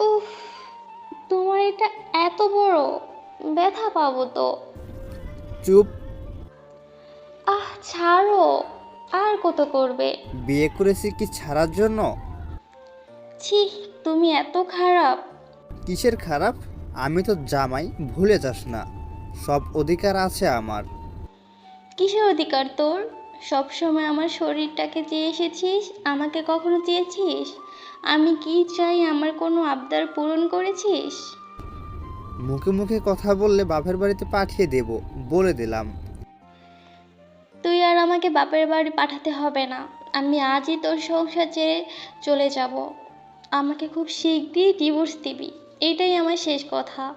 উফ তোমার এটা এত বড় ব্যথা পাবো তো। চুপ। আহ ছাড়ো আর কত করবে? বিয়ে করেছি কি ছাড়ার জন্য? ছি তুমি এত খারাপ। কিসের খারাপ? আমি তো জামাই ভুলে যাস না। সব অধিকার আছে আমার। কিসের অধিকার তোর? সব সময় আমার শরীরটাকে চেয়ে এসেছিস? আমাকে কখনো চেয়েছিস আমি কি চাই আমার কোনো আবদার পূরণ করেছিস? মুখে মুখে কথা বললে বাপের বাড়িতে পাঠিয়ে দেব বলে দিলাম। তুই আর আমাকে বাপের বাড়ি পাঠাতে হবে না। আমি আজই তোর সংসার ছেড়ে চলে যাব। আমাকে খুব শীঘ্রই ডিভোর্স দিবি। এটাই আমার শেষ কথা।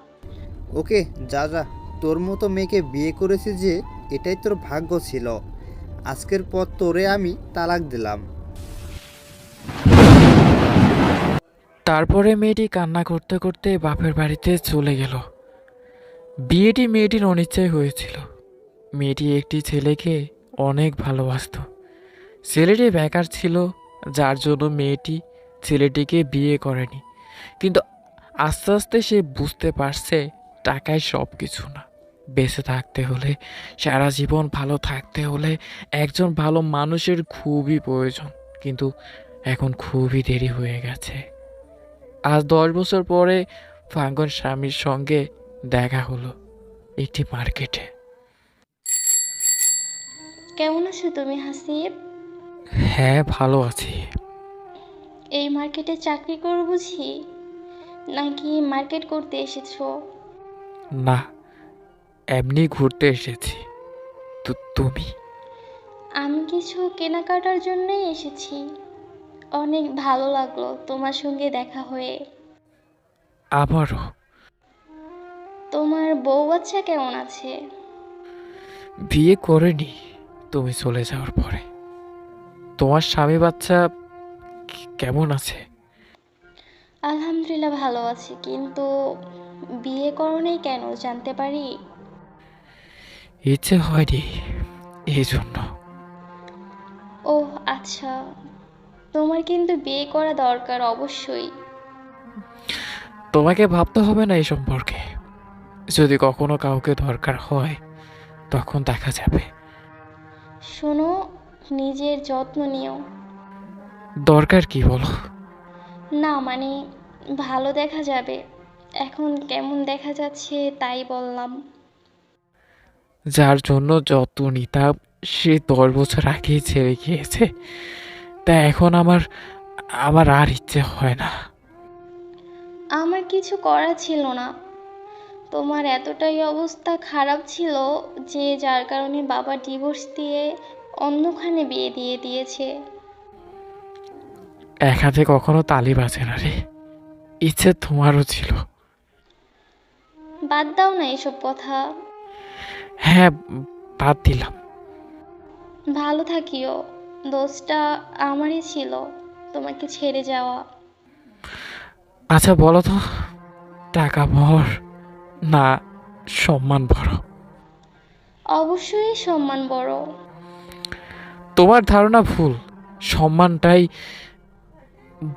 ওকে যা যা। তোর মতো মেয়েকে বিয়ে করেছি যে এটাই তোর ভাগ্য ছিল। আজকের পর তোরে আমি তালাক দিলাম। তারপরে মেয়েটি কান্না করতে করতে বাপের বাড়িতে চলে গেল। বিয়েটি মেয়েটির অনিচ্ছায় হয়েছিল। মেয়েটি একটি ছেলেকে অনেক ভালোবাসতো। ছেলেটি বেকার ছিল, যার জন্য মেয়েটি ছেলেটিকে বিয়ে করেনি। কিন্তু আস্তে আস্তে সে বুঝতে পারছে, টাকায় সব কিছু না। বেঁচে থাকতে হলে সারা জীবন ভালো থাকতে হলে একজন ভালো মানুষের খুবই প্রয়োজন। কিন্তু এখন খুবই দেরি হয়ে গেছে। আজ দশ বছর পরে ফাঙ্গন স্বামীর সঙ্গে দেখা হলো একটি মার্কেটে। কেমন আছো তুমি হাসিব? হ্যাঁ ভালো আছি। এই মার্কেটে চাকরি করো বুঝি? নাকি মার্কেট করতে এসেছ? না এমনি ঘুরতে এসেছি। তো তুমি? আমি কিছু কেনাকাটার জন্যই এসেছি। অনেক ভালো লাগল তোমার সঙ্গে দেখা হয়ে। আবারও? তোমার বউ বাচ্চা কেমন আছে? বিয়ে করেনি তুমি চলে যাওয়ার পরে। তোমার স্বামী বাচ্চা কেমন আছে? আলহামদুলিল্লাহ ভালো আছি কিন্তু বিয়ে করোনি কেন জানতে পারি? ইচ্ছে হয়নি এই জন্য। ও আচ্ছা। তোমার কিন্তু বিয়ে করা দরকার অবশ্যই। তোমাকে ভাবতে হবে না এই সম্পর্কে। যদি কখনো কাউকে দরকার হয় তখন দেখা যাবে। শোনো নিজের যত্ন নিও। দরকার কি বলো? না মানে ভালো দেখা যাবে। এখন কেমন দেখা যাচ্ছে তাই বললাম। যার জন্য যত নিতাম সে দশ বছর আগেই ছেড়ে গিয়েছে তা এখন আমার আমার আর ইচ্ছে হয় না। আমার কিছু করা ছিল না। তোমার এতটাই অবস্থা খারাপ ছিল যে যার কারণে বাবা ডিভোর্স দিয়ে অন্যখানে বিয়ে দিয়ে দিয়েছে। এক হাতে কখনো তালি বাজে না রে। ইচ্ছে তোমারও ছিল। বাদ দাও না এসব কথা। হ্যাঁ বাদ দিলাম। ভালো থাকিও দোষটা আমারই ছিল তোমাকে ছেড়ে যাওয়া। আচ্ছা বলো তো টাকা ভর না সম্মান বড় অবশ্যই সম্মান বড় তোমার ধারণা ভুল সম্মানটাই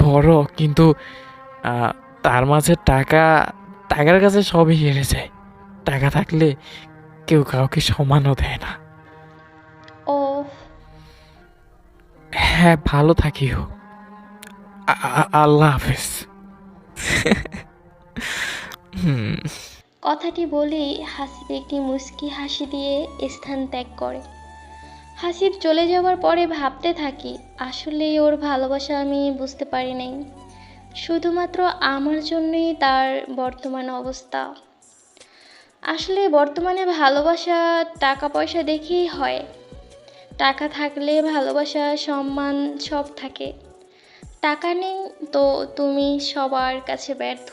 বড় কিন্তু তার মাঝে টাকা টাকার কাছে সবই হেরে যায়। টাকা থাকলে কেউ কাউকে সম্মানও দেয় না। ও। হ্যাঁ ভালো থাকিও আল্লাহ হাফেজ। কথাটি বলেই হাসিব একটি মুচকি হাসি দিয়ে স্থান ত্যাগ করে। হাসিব চলে যাওয়ার পরে ভাবতে থাকি আসলে ওর ভালোবাসা আমি বুঝতে পারি নাই। শুধুমাত্র আমার জন্যই তার বর্তমান অবস্থা। আসলে বর্তমানে ভালোবাসা টাকা পয়সা দেখেই হয়। টাকা থাকলে ভালোবাসা, সম্মান সব থাকে। টাকা নেই তো তুমি সবার কাছে ব্যর্থ।